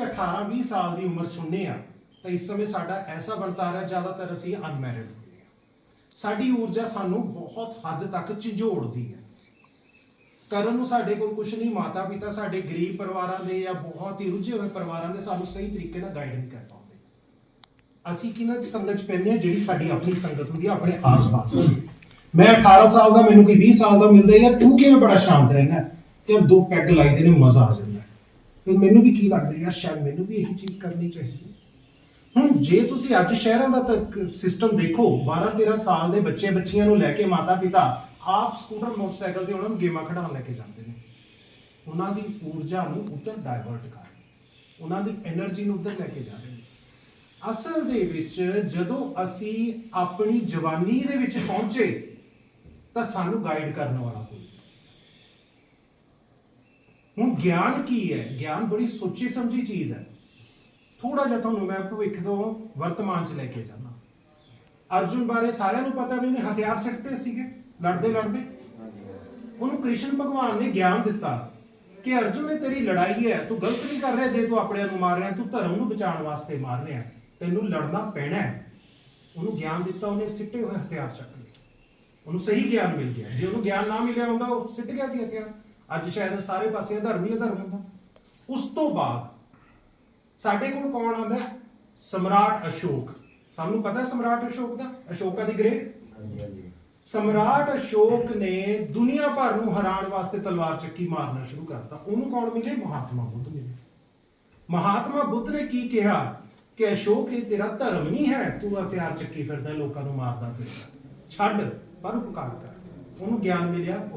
ਅਸੀਂ 18 20 ਸਾਲ ਦੀ ਉਮਰ ਚੁਣਨੇ ਆ, ਤਾਂ ਇਸ ਸਮੇਂ ਸਾਡਾ ਐਸਾ ਵਰਤਾਰਾ ਹੈ, ਜ਼ਿਆਦਾਤਰ ਅਸੀਂ ਅਨਮੈਰਿਡ ਹੁੰਦੇ ਆ। ਸਾਡੀ ਊਰਜਾ ਸਾਨੂੰ ਬਹੁਤ ਹੱਦ ਤੱਕ ਝੰਜੋੜਦੀ ਹੈ। ਕਰਨ ਨੂੰ ਸਾਡੇ ਕੋਲ ਕੁਝ ਨਹੀਂ ਮਾਤਾ ਪਿਤਾ ਸਾਡੇ ਗਰੀਬ ਪਰਿਵਾਰਾਂ ਦੇ ਜਾਂ ਬਹੁਤ ਹੀ ਰੁੱਝੇ ਹੋਏ ਪਰਿਵਾਰਾਂ ਦੇ ਸਾਨੂੰ ਸਹੀ ਤਰੀਕੇ ਨਾਲ ਗਾਈਡ ਨਹੀਂ ਕਰ ਪਾਉਂਦੇ। ਅਸੀਂ ਕਿਹਨਾਂ ਦੀ ਸੰਗਤ ਚ ਪੈਂਦੇ ਆ ਜਿਹੜੀ ਸਾਡੀ ਆਪਣੀ ਸੰਗਤ ਹੁੰਦੀ ਆ, ਆਪਣੇ ਆਸ-ਪਾਸ ਮੈਂ 18 ਸਾਲ ਦਾ, ਮੈਨੂੰ ਕੋਈ 20 ਸਾਲ ਦਾ ਮਿਲਦਾ ਯਾਰ ਤੂੰ ਕਿਵੇਂ ਬੜਾ ਸ਼ਾਂਤ ਰਹਿਣਾ ਤੇ ਦੋ ਪੈਗ ਲਾਈਦੇ ਨੇ, ਮਜ਼ਾ ਆ ਜਾਂਦਾ। ਫਿਰ ਮੈਨੂੰ ਵੀ ਕੀ ਲੱਗਦਾ ਯਾਰ, ਸ਼ਾਇਦ ਮੈਨੂੰ ਵੀ ਇਹੀ ਚੀਜ਼ ਕਰਨੀ ਚਾਹੀਦੀ। ਹੁਣ ਜੇ ਤੁਸੀਂ ਅੱਜ ਸ਼ਹਿਰਾਂ ਦਾ ਤੱਕ ਸਿਸਟਮ ਦੇਖੋ 12 13 ਸਾਲ ਦੇ ਬੱਚੇ ਬੱਚੀਆਂ ਨੂੰ ਲੈ ਕੇ ਮਾਤਾ ਪਿਤਾ ਆਪ ਸਕੂਟਰ, ਮੋਟਰਸਾਈਕਲ ਤੇ ਉਹਨਾਂ ਨੂੰ ਗੇਮਾਂ ਖਿਡਾਉਣ ਲੈ ਕੇ ਜਾਂਦੇ ਨੇ। ਉਹਨਾਂ ਦੀ ਊਰਜਾ ਨੂੰ ਉੱਧਰ ਡਾਇਵਰਟ ਕਰ ਉਹਨਾਂ ਦੀ એનર્ਜੀ ਨੂੰ ਉੱਧਰ ਲੈ ਕੇ ਜਾ ਰਹੇ ਅਸਲ ਦੇ ਵਿੱਚ ਜਦੋਂ ਅਸੀਂ ਆਪਣੀ ਜਵਾਨੀ ਦੇ ਵਿੱਚ ਪਹੁੰਚੇ, ਤਾਂ ਸਾਨੂੰ ਗਾਈਡ ਕਰਨ ਵਾਲਾ ਕੋਈ ਨਹੀਂ ਸੀ। ਹੁਣ ਗਿਆਨ ਕੀ ਹੈ? ਗਿਆਨ ਬੜੀ ਸੋਚੀ ਸਮਝੀ ਚੀਜ਼ ਹੈ। ਥੋੜਾ ਜਿਹਾ ਤੁਹਾਨੂੰ ਮੈਂ ਭਵਿੱਖ ਤੋਂ ਵਰਤਮਾਨ ਚ ਲੈ ਕੇ ਜਾਣਾ ਅਰਜੁਨ ਬਾਰੇ ਸਾਰਿਆਂ ਨੂੰ ਪਤਾ ਵੀ ਉਹਨੇ ਹਥਿਆਰ ਸਿੱਟਦੇ ਸੀਗੇ, ਲੜਦੇ ਲੜਦੇ। ਉਹਨੂੰ ਕ੍ਰਿਸ਼ਨ ਭਗਵਾਨ ਨੇ ਗਿਆਨ ਦਿੱਤਾ ਕਿ ਅਰਜੁਨ ਨੇ ਤੇਰੀ ਲੜਾਈ ਹੈ, ਤੂੰ ਗਲਤ ਨਹੀਂ ਕਰ ਰਿਹਾ, ਜੇ ਤੂੰ ਆਪਣੇ ਨੂੰ ਮਾਰ ਰਿਹਾ, ਤੂੰ ਧਰਮ ਨੂੰ ਬਚਾਉਣ ਵਾਸਤੇ ਮਾਰ ਰਿਹਾ, ਤੈਨੂੰ ਲੜਨਾ ਪੈਣਾ ਹੈ। ਉਹਨੂੰ ਗਿਆਨ ਦਿੱਤਾ, ਉਹਨੇ ਸਿੱਟੇ ਹੋਏ ਹਥਿਆਰ ਚੱਕ ਲਏ। ਉਹਨੂੰ ਸਹੀ ਗਿਆਨ ਮਿਲ ਗਿਆ। ਜੇ ਉਹਨੂੰ ਗਿਆਨ ਨਾ ਮਿਲਿਆ ਹੁੰਦਾ, ਉਹ ਸਿੱਟ ਗਿਆ ਸੀ ਹਥਿਆਰ। ਅੱਜ ਸ਼ਾਇਦ ਸਾਰੇ ਪਾਸੇ ਅਧਰਮ ਹੀ ਅਧਰਮ ਹੁੰਦਾ। ਉਸ ਤੋਂ ਬਾਅਦ ਸਾਡੇ ਕੋਲ ਕੌਣ ਆਉਂਦਾ ਹੈ? ਸਮਰਾਟ ਅਸ਼ੋਕ। ਸਾਨੂੰ ਪਤਾ ਹੈ ਸਮਰਾਟ ਅਸ਼ੋਕ ਦਾ? ਅਸ਼ੋਕਾ ਦੀ ਗ੍ਰੇਟ ਹਾਂਜੀ ਹਾਂਜੀ। ਸਮਰਾਟ ਅਸ਼ੋਕ ਨੇ ਦੁਨੀਆ ਭਰ ਨੂੰ ਹਰਾਉਣ ਵਾਸਤੇ ਤਲਵਾਰ ਚੱਕੀ ਮਾਰਨਾ ਸ਼ੁਰੂ ਕਰਤਾ। ਉਹਨੂੰ ਕੌਣ ਮਿਲੇ? ਮਹਾਤਮਾ ਬੁੱਧ ਮਿਲੇ। ਮਹਾਤਮਾ ਬੁੱਧ ਨੇ ਕੀ ਕਿਹਾ? ਕਿ ਅਸ਼ੋਕ ਇਹ ਤੇਰਾ ਧਰਮ ਨਹੀਂ ਹੈ। ਤੂੰ ਹਥਿਆਰ ਚੱਕੀ ਫਿਰਦਾ ਲੋਕਾਂ ਨੂੰ ਮਾਰਦਾ ਫਿਰਦਾ। ਛੱਡ ਪਰ ਉਪਕਾਰ ਕਰ। ਉਹਨੂੰ ਗਿਆਨ ਮਿਲਿਆ।